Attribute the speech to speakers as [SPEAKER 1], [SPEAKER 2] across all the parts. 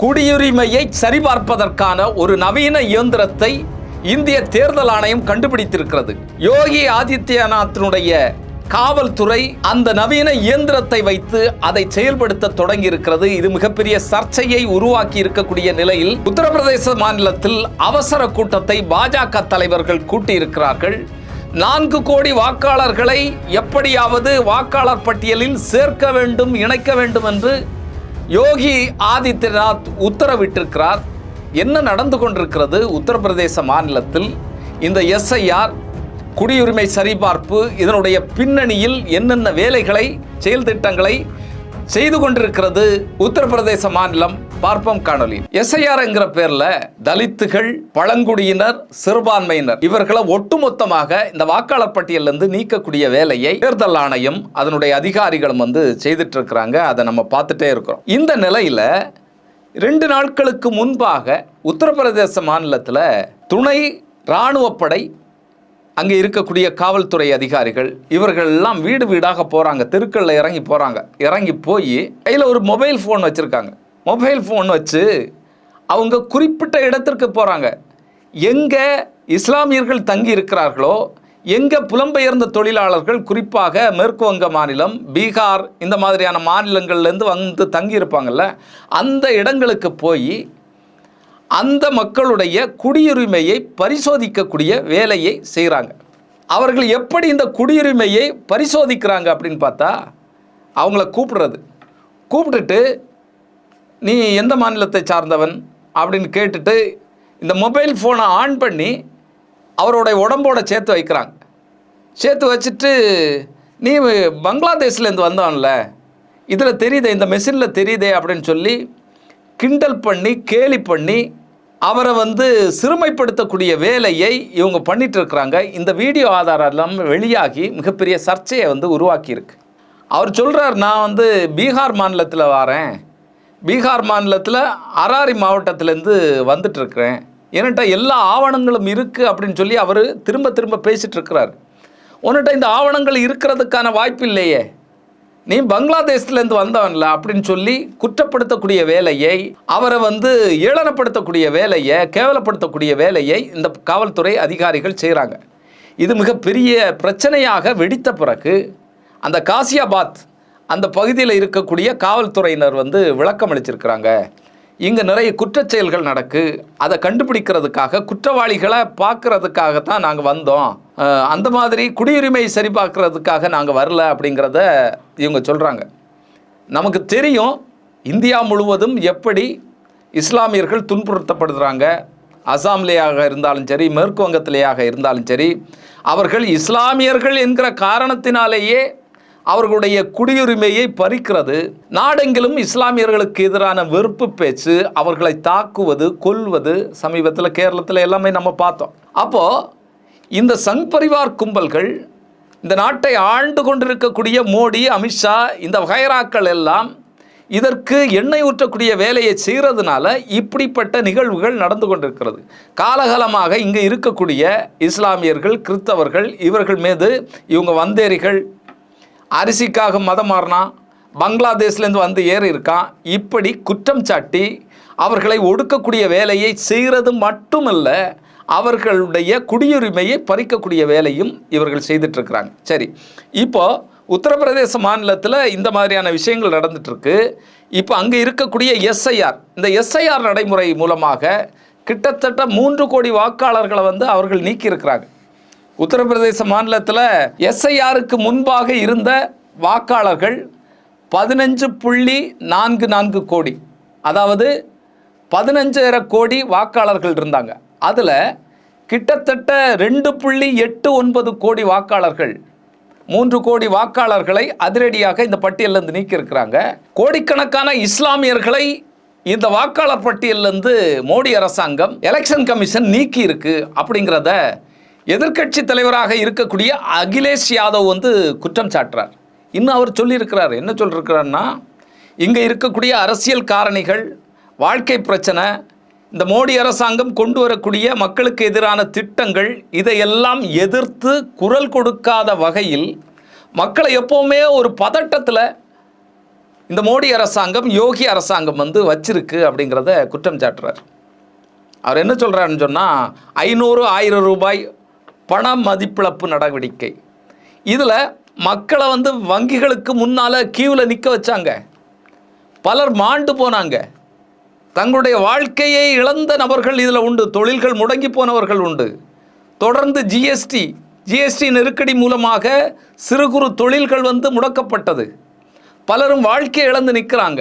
[SPEAKER 1] குடியுரிமையை சரிபார்ப்பதற்கான ஒரு நவீன இயந்திரத்தை இந்திய தேர்தல் ஆணையம் கண்டுபிடித்திருக்கிறது. யோகி ஆதித்யநாத்தினுடைய காவல்துறை அந்த நவீன இயந்திரத்தை வைத்து அதை செயல்படுத்த தொடங்கி இருக்கிறது இது மிகப்பெரிய சர்ச்சையை உருவாக்கி இருக்கக்கூடிய நிலையில் உத்தரப்பிரதேச மாநிலத்தில் அவசர கூட்டத்தை பாஜக தலைவர்கள் கூட்டியிருக்கிறார்கள். நான்கு கோடி வாக்காளர்களை எப்படியாவது வாக்காளர் பட்டியலில் சேர்க்க வேண்டும் இணைக்க வேண்டும் என்று யோகி ஆதித்யநாத் உத்தரவிட்டிருக்கிறார். என்ன நடந்து கொண்டிருக்கிறது? உத்தரப்பிரதேச மாநிலத்தில் இந்த எஸ்ஐஆர் குடியுரிமை சரிபார்ப்பு இதனுடைய பின்னணியில் என்னென்ன வேலைகளை செயல் திட்டங்களை செய்து கொண்டிருக்கிறது உத்தரப்பிரதேச மாநிலம்? பார்ப்போம் காணொலி எஸ்ஐஆர் என்கிற பேர்ல தலித்துகள் பழங்குடியினர் சிறுபான்மையினர் இவர்களை ஒட்டுமொத்தமாக இந்த வாக்காளர் பட்டியலில் இருந்து நீக்கக்கூடிய வேலையை தேர்தல் ஆணையம் அதனுடைய அதிகாரிகளும் வந்து செய்துட்டு இருக்கிறாங்க அதை நம்ம பார்த்துட்டே இருக்கிறோம். இந்த நிலையில ரெண்டு நாட்களுக்கு முன்பாக உத்தரப்பிரதேச மாநிலத்தில் துணை இராணுவப்படை அங்கே இருக்கக்கூடிய காவல்துறை அதிகாரிகள் இவர்கள் எல்லாம் வீடு வீடாக போகிறாங்க தெருக்களில் இறங்கி போகிறாங்க இறங்கி போய் கையில் ஒரு மொபைல் ஃபோன் வச்சுருக்காங்க. மொபைல் ஃபோன் வச்சு அவங்க குறிப்பிட்ட இடத்திற்கு போகிறாங்க எங்கே இஸ்லாமியர்கள் தங்கி இருக்கிறார்களோ எங்கே புலம்பெயர்ந்த தொழிலாளர்கள் குறிப்பாக மேற்கு வங்க மாநிலம் பீகார் இந்த மாதிரியான மாநிலங்கள்லேருந்து வந்து தங்கி இருப்பாங்கல்ல அந்த இடங்களுக்கு போய் அந்த மக்களுடைய குடியுரிமையை பரிசோதிக்கக்கூடிய வேலையை செய்கிறாங்க அவர்கள் எப்படி இந்த குடியுரிமையை பரிசோதிக்கிறாங்க அப்படின்னு பார்த்தா அவங்கள கூப்பிடுறது. கூப்பிட்டுட்டு நீ எந்த மாநிலத்தை சார்ந்தவன் அப்படின்னு கேட்டுட்டு இந்த மொபைல் ஃபோனை ஆன் பண்ணி அவருடைய உடம்போட சேர்த்து வைக்கிறாங்க. சேர்த்து வச்சுட்டு நீ பங்களாதேஷ்லேருந்து வந்தவன்ல இதில் தெரியுதே இந்த மெஷினில் தெரியுதே அப்படின்னு சொல்லி கிண்டல் பண்ணி கேலி பண்ணி அவரை வந்து சிறுமைப்படுத்தக்கூடிய வேலையை இவங்க பண்ணிட்டு இருக்கிறாங்க. இந்த வீடியோ ஆதாரம் எல்லாம் வெளியாகி மிகப்பெரிய சர்ச்சையை வந்து உருவாக்கியிருக்கு. அவர் சொல்கிறார் நான் வந்து பீகார் மாநிலத்தில் வரேன். பீகார் மாநிலத்தில் அராரி மாவட்டத்திலேருந்து வந்துட்டுருக்கிறேன். என்கிட்ட எல்லா ஆவணங்களும் இருக்குது அப்படின்னு சொல்லி அவர் திரும்ப திரும்ப பேசிகிட்டு இருக்கிறார் உன்னிட்ட இந்த ஆவணங்கள் இருக்கிறதுக்கான வாய்ப்பு இல்லையே. நீ பங்களாதேஷ்லேருந்து வந்தவன்ல அப்படின்னு சொல்லி குற்றப்படுத்தக்கூடிய வேலையை அவரை வந்து ஏளனப்படுத்தக்கூடிய வேலையை கேவலப்படுத்தக்கூடிய வேலையை இந்த காவல்துறை அதிகாரிகள் செய்கிறாங்க இது மிகப்பெரிய பிரச்சனையாக வெடித்த பிறகு அந்த காசியாபாத் அந்த பகுதியில் இருக்கக்கூடிய காவல்துறையினர் வந்து விளக்கம் அளிச்சிருக்கிறாங்க. இங்கே நிறைய குற்றச்செயல்கள் நடக்கு. அதை கண்டுபிடிக்கிறதுக்காக குற்றவாளிகளை பார்க்கறதுக்காக தான் நாங்கள் வந்தோம் அந்த மாதிரி குடியுரிமை சரி பார்க்குறதுக்காக நாங்கள் வரல அப்படிங்கிறத இவங்க சொல்கிறாங்க நமக்கு தெரியும் இந்தியா முழுவதும் எப்படி இஸ்லாமியர்கள் துன்புறுத்தப்படுறாங்க. அசாம்லேயாக இருந்தாலும் சரி மேற்கு வங்கத்திலேயாக இருந்தாலும் சரி அவர்கள் இஸ்லாமியர்கள் என்கிற காரணத்தினாலேயே அவர்களுடைய குடியுரிமையை பறிக்கிறது. நாடெங்கிலும் இஸ்லாமியர்களுக்கு எதிரான வெறுப்பு பேச்சு அவர்களை தாக்குவது கொல்வது சமீபத்தில் கேரளத்தில் எல்லாமே நம்ம பார்த்தோம். அப்போது இந்த சங் பரிவார் கும்பல்கள் இந்த நாட்டை ஆழ்ந்து கொண்டிருக்கக்கூடிய மோடி அமித்ஷா இந்த வகைராக்கள் எல்லாம் இதற்கு எண்ணெய் ஊற்றக்கூடிய வேலையை செய்கிறதுனால இப்படிப்பட்ட நிகழ்வுகள் நடந்து கொண்டிருக்கிறது. காலகாலமாக இங்கே இருக்கக்கூடிய இஸ்லாமியர்கள் கிறிஸ்தவர்கள் இவர்கள் மீது இவங்க வந்தேரிகள் அரிசிக்காக மதம் மாறினான் பங்களாதேஷ்லேருந்து வந்து ஏறி இருக்கான். இப்படி குற்றம் சாட்டி அவர்களை ஒடுக்கக்கூடிய வேலையை செய்கிறது மட்டுமல்ல அவர்களுடைய குடியுரிமையை பறிக்கக்கூடிய வேலையும் இவர்கள் செய்துட்ருக்கிறாங்க சரி இப்போது உத்தரப்பிரதேச மாநிலத்தில் இந்த மாதிரியான விஷயங்கள் நடந்துகிட்ருக்கு இப்போ அங்கே இருக்கக்கூடிய எஸ்ஐஆர் இந்த எஸ்ஐஆர் நடைமுறை மூலமாக கிட்டத்தட்ட மூன்று கோடி வாக்காளர்களை வந்து அவர்கள் நீக்கியிருக்கிறாங்க. உத்தரப்பிரதேச மாநிலத்தில் எஸ்ஐஆருக்கு முன்பாக இருந்த வாக்காளர்கள் பதினஞ்சு புள்ளி நான்கு நான்கு கோடி அதாவது பதினஞ்சரை கோடி வாக்காளர்கள் இருந்தாங்க. அதில் கிட்டத்தட்ட ரெண்டு புள்ளி எட்டு ஒன்பது கோடி வாக்காளர்கள் மூன்று கோடி வாக்காளர்களை அதிரடியாக இந்த பட்டியலிருந்து நீக்கியிருக்கிறாங்க. கோடிக்கணக்கான இஸ்லாமியர்களை இந்த வாக்காளர் பட்டியலிருந்து மோடி அரசாங்கம் எலெக்ஷன் கமிஷன் நீக்கி இருக்கு அப்படிங்கிறத எதிர்க்கட்சி தலைவராக இருக்கக்கூடிய அகிலேஷ் யாதவ் வந்து குற்றம் சாட்டுறார். இன்னும் அவர் சொல்லியிருக்கிறார். என்ன சொல்லியிருக்கிறாருன்னா இங்கே இருக்கக்கூடிய அரசியல் காரணிகள் வாழ்க்கை பிரச்சனை இந்த மோடி அரசாங்கம் கொண்டு வரக்கூடிய மக்களுக்கு எதிரான திட்டங்கள் இதையெல்லாம் எதிர்த்து குரல் கொடுக்காத வகையில் மக்களை எப்போவுமே ஒரு பதட்டத்தில் இந்த மோடி அரசாங்கம் யோகி அரசாங்கம் வந்து வச்சிருக்கு அப்படிங்கிறத குற்றம் சாட்டுறார். அவர் என்ன சொல்கிறாருன்னு சொன்னால் ஐநூறு ஆயிரம் ரூபாய் பண மதிப்பிழப்பு நடவடிக்கை. இதில் மக்களை வந்து வங்கிகளுக்கு முன்னால் கியூவில் நிற்க வச்சாங்க. பலர் மாண்டு போனாங்க. தங்களுடைய வாழ்க்கையை இழந்த நபர்கள் இதில் உண்டு. தொழில்கள் முடங்கி போனவர்கள் உண்டு. தொடர்ந்து ஜிஎஸ்டி ஜிஎஸ்டி நெருக்கடி மூலமாக சிறு குறு தொழில்கள் வந்து முடக்கப்பட்டது. பலரும் வாழ்க்கையை இழந்து நிற்கிறாங்க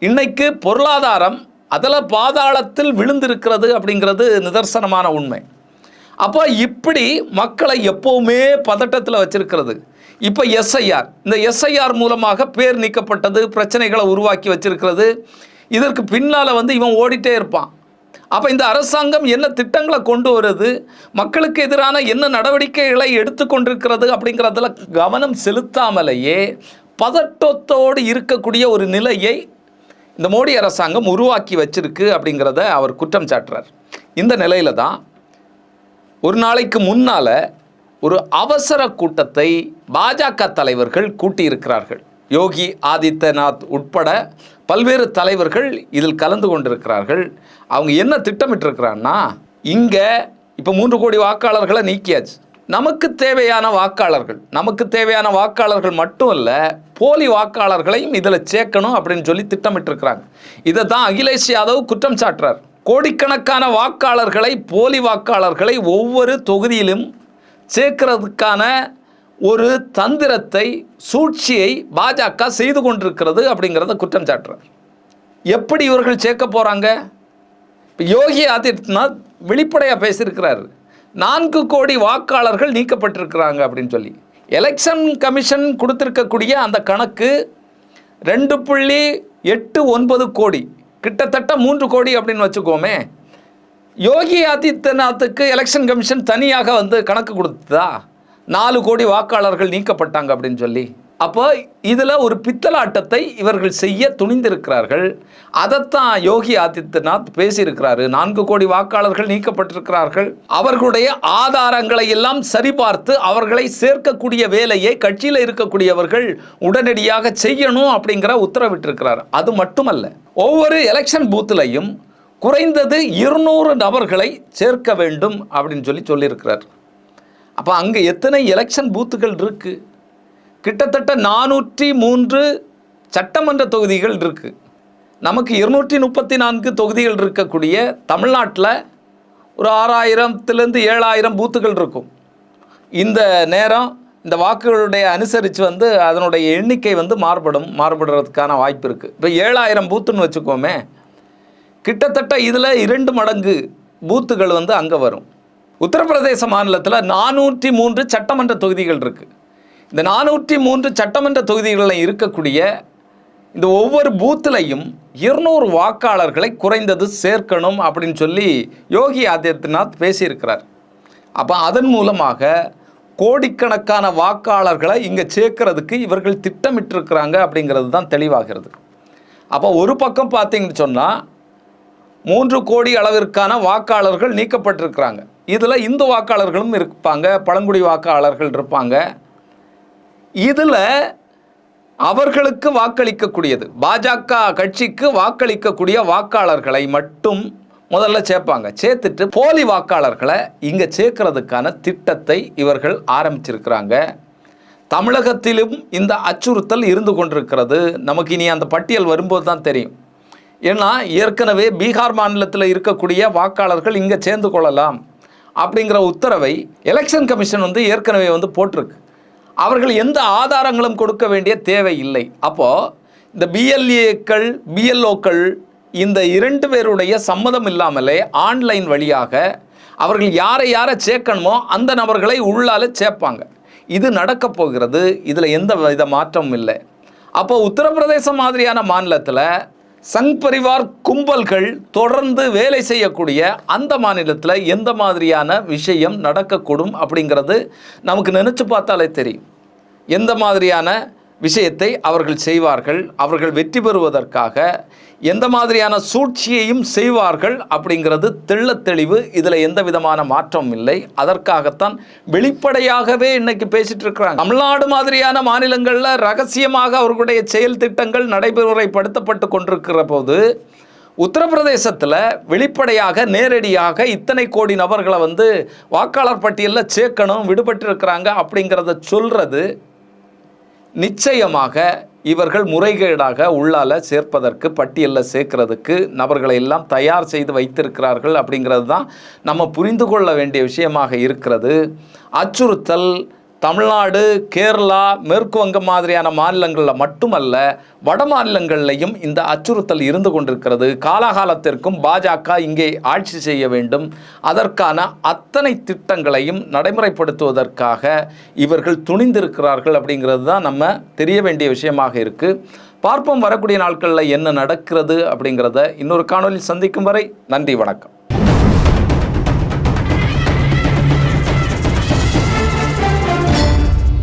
[SPEAKER 1] இன்னைக்கு பொருளாதாரம் அதில் பாதாளத்தில் விழுந்திருக்கிறது அப்படிங்கிறது நிதர்சனமான உண்மை. அப்போ இப்படி மக்களை எப்போவுமே பதட்டத்தில் வச்சிருக்கிறது. இப்போ எஸ்ஐஆர் இந்த எஸ்ஐஆர் மூலமாக பேர் நீக்கப்பட்டது பிரச்சனைகளை உருவாக்கி வச்சிருக்கிறது. இதற்கு பின்னால் வந்து இவன் ஓடிட்டே இருப்பான். அப்போ இந்த அரசாங்கம் என்ன திட்டங்களை கொண்டு வருது? மக்களுக்கு எதிரான என்ன நடவடிக்கைகளை எடுத்துக்கொண்டிருக்கிறது அப்படிங்கிறதுல கவனம் செலுத்தாமலேயே பதட்டத்தோடு இருக்கக்கூடிய ஒரு நிலையை இந்த மோடி அரசாங்கம் உருவாக்கி வச்சிருக்கு அப்படிங்கிறத அவர் குற்றம் சாட்டுறார். இந்த நிலையில தான் ஒரு நாளைக்கு முன்னால் ஒரு அவசர கூட்டத்தை பாஜக தலைவர்கள் கூட்டியிருக்கிறார்கள். யோகி ஆதித்யநாத் உட்பட பல்வேறு தலைவர்கள் இதில் கலந்து கொண்டிருக்கிறார்கள். அவங்க என்ன திட்டமிட்டிருக்கிறான்னா இங்கே இப்போ மூன்று கோடி வாக்காளர்களை நீக்கியாச்சு. நமக்கு தேவையான வாக்காளர்கள் நமக்கு தேவையான வாக்காளர்கள் மட்டும் இல்லை போலி வாக்காளர்களையும் இதில் சேர்க்கணும் அப்படின்னு சொல்லி திட்டமிட்டிருக்கிறாங்க. இதை தான் அகிலேஷ் யாதவ் குற்றம் சாட்டுறார். கோடிக்கணக்கான வாக்காளர்களை போலி வாக்காளர்களை ஒவ்வொரு தொகுதியிலும் சேர்க்கிறதுக்கான ஒரு தந்திரத்தை சூழ்ச்சியை பாஜக செய்து கொண்டிருக்கிறது அப்படிங்கிறத குற்றம் சாட்டுறார் எப்படி இவர்கள் சேர்க்க போகிறாங்க இப்போ யோகி ஆதித்யநாத் வெளிப்படையாக பேசியிருக்கிறார். நான்கு கோடி வாக்காளர்கள் நீக்கப்பட்டிருக்கிறாங்க அப்படின்னு சொல்லி. எலெக்ஷன் கமிஷன் கொடுத்துருக்கக்கூடிய அந்த கணக்கு ரெண்டு புள்ளி எட்டு ஒன்பது கோடி. கிட்டத்தட்ட மூன்று கோடி அப்படின்னு வச்சுக்கோமே. யோகி ஆதித்யநாத்துக்கு எலெக்ஷன் கமிஷன் தனியாக வந்து கணக்கு கொடுத்ததா? நாலு கோடி வாக்காளர்கள் நீக்கப்பட்டாங்க அப்படின்னு சொல்லி. அப்போ இதில் ஒரு பித்தலாட்டத்தை இவர்கள் செய்ய துணிந்திருக்கிறார்கள். அதைத்தான் யோகி ஆதித்யநாத் பேசியிருக்கிறாரு. நான்கு கோடி வாக்காளர்கள் நீக்கப்பட்டிருக்கிறார்கள். அவர்களுடைய ஆதாரங்களை எல்லாம் சரிபார்த்து அவர்களை சேர்க்கக்கூடிய வேலையை கட்சியில் இருக்கக்கூடியவர்கள் உடனடியாக செய்யணும் அப்படிங்கிற உத்தரவிட்டிருக்கிறார். அது மட்டுமல்ல ஒவ்வொரு எலெக்ஷன் பூத்துலையும் குறைந்தது இருநூறு நபர்களை சேர்க்க வேண்டும் அப்படின்னு சொல்லி சொல்லியிருக்கிறார். அப்போ அங்கே எத்தனை எலெக்ஷன் பூத்துகள் இருக்குது கிட்டத்தட்ட நானூற்றி மூன்று சட்டமன்ற தொகுதிகள் இருக்குது நமக்கு இருநூற்றி முப்பத்தி நான்கு தொகுதிகள் இருக்கக்கூடிய தமிழ்நாட்டில் ஒரு ஆறாயிரத்துலேருந்து ஏழாயிரம் பூத்துகள் இருக்கும். இந்த நேரம் இந்த வாக்குகளுடைய அனுசரித்து வந்து அதனுடைய எண்ணிக்கை வந்து மாறுபடும் மாறுபடுறதுக்கான வாய்ப்பு இருக்குது இப்போ ஏழாயிரம் பூத்துன்னு வச்சுக்கோமே கிட்டத்தட்ட இதில் இரண்டு மடங்கு பூத்துகள் வந்து அங்கே வரும். உத்தரப்பிரதேச மாநிலத்தில் நானூற்றி மூன்று சட்டமன்ற தொகுதிகள் இருக்குது இந்த நானூற்றி மூன்று சட்டமன்ற தொகுதிகளில் இருக்கக்கூடிய இந்த ஒவ்வொரு பூத்துலையும் இருநூறு வாக்காளர்களை குறைந்தது சேர்க்கணும் அப்படின்னு சொல்லி யோகி ஆதித்யநாத் பேசியிருக்கிறார். அப்போ அதன் மூலமாக கோடிக்கணக்கான வாக்காளர்களை இங்கே சேர்க்கறதுக்கு இவர்கள் திட்டமிட்டிருக்கிறாங்க அப்படிங்கிறது தான் தெளிவாகிறது. அப்போ ஒரு பக்கம் பார்த்தீங்கன்னு சொன்னால் மூன்று கோடி அளவிற்கான வாக்காளர்கள் நீக்கப்பட்டிருக்கிறாங்க. இதில் இந்து வாக்காளர்களும் இருப்பாங்க பழங்குடி வாக்காளர்கள் இருப்பாங்க. இதில் அவர்களுக்கு வாக்களிக்கக்கூடியது. பாஜக கட்சிக்கு வாக்களிக்கக்கூடிய வாக்காளர்களை மட்டும் முதல்ல சேர்ப்பாங்க. சேர்த்துட்டு போலி வாக்காளர்களை இங்கே சேர்க்கறதுக்கான திட்டத்தை இவர்கள் ஆரம்பிச்சிருக்கிறாங்க. தமிழகத்திலும் இந்த அச்சுறுத்தல் இருந்து கொண்டிருக்கிறது. நமக்கு இனி அந்த பட்டியல் வரும்போது தான் தெரியும். ஏன்னா ஏற்கனவே பீகார் மாநிலத்தில் இருக்கக்கூடிய வாக்காளர்கள் இங்கே சேர்ந்து கொள்ளலாம் அப்படிங்கிற உத்தரவை எலெக்ஷன் கமிஷன் வந்து ஏற்கனவே வந்து போட்டிருக்கு. அவர்கள் எந்த ஆதாரங்களும் கொடுக்க வேண்டிய தேவை இல்லை. அப்போது இந்த பிஎல்ஏக்கள் பிஎல்ஓக்கள் இந்த இரண்டு பேருடைய சம்மதம் இல்லாமலே ஆன்லைன் வழியாக அவர்கள் யாரை யாரை சேர்க்கணுமோ அந்த நபர்களை உள்ளால் சேர்ப்பாங்க. இது நடக்கப் போகிறது. இதில் எந்த வித மாற்றமும் இல்லை. அப்போ உத்தரப்பிரதேசம் மாதிரியான மாநிலத்தில் சங் பரிவார் கும்பல்கள் தொடர்ந்து வேலை செய்யக்கூடிய அந்த மாநிலத்தில் எந்த மாதிரியான விஷயம் நடக்கக்கூடும் அப்படிங்கிறது நமக்கு நினச்சி பார்த்தாலே தெரியும். எந்த மாதிரியான விஷயத்தை அவர்கள் செய்வார்கள் அவர்கள் வெற்றி பெறுவதற்காக எந்த மாதிரியான சூழ்ச்சியையும் செய்வார்கள் அப்படிங்கிறது தெள்ளத் தெளிவு இதில் எந்த விதமான மாற்றமும் இல்லை. அதற்காகத்தான் வெளிப்படையாகவே இன்னைக்கு பேசிட்டு இருக்கிறாங்க. தமிழ்நாடு மாதிரியான மாநிலங்களில் ரகசியமாக அவர்களுடைய செயல் திட்டங்கள் நடைமுறைப்படுத்தப்பட்டு கொண்டிருக்கிற போது உத்தரப்பிரதேசத்தில் வெளிப்படையாக நேரடியாக இத்தனை கோடி நபர்களை வந்து வாக்காளர் பட்டியலில் சேர்க்கணும் விடுபட்டிருக்கிறாங்க அப்படிங்கிறத சொல்கிறது நிச்சயமாக இவர்கள் முறைகேடாக உள்ளால சேர்ப்பதற்கு பட்டியலில் சேர்க்கிறதுக்கு நபர்களை எல்லாம் தயார் செய்து வைத்திருக்கிறார்கள் அப்படிங்கிறது தான் நம்ம புரிந்து கொள்ள வேண்டிய விஷயமாக இருக்கிறது. அச்சுறுத்தல் தமிழ்நாடு கேரளா மேற்கு வங்கம் மாதிரியான மாநிலங்களில் மட்டுமல்ல வட மாநிலங்களிலையும் இந்த அச்சுறுத்தல் இருந்து கொண்டிருக்கிறது. காலாகாலத்திற்கும் பாஜக இங்கே ஆட்சி செய்ய வேண்டும். அதற்கான அத்தனை திட்டங்களையும் நடைமுறைப்படுத்துவதற்காக இவர்கள் துணிந்திருக்கிறார்கள் அப்படிங்கிறது தான் நம்ம தெரிய வேண்டிய விஷயமாக இருக்குது பார்ப்போம் வரக்கூடிய நாட்களில் என்ன நடக்கிறது அப்படிங்கிறத இன்னொரு காணொலி சந்திக்கும் வரை நன்றி வணக்கம்.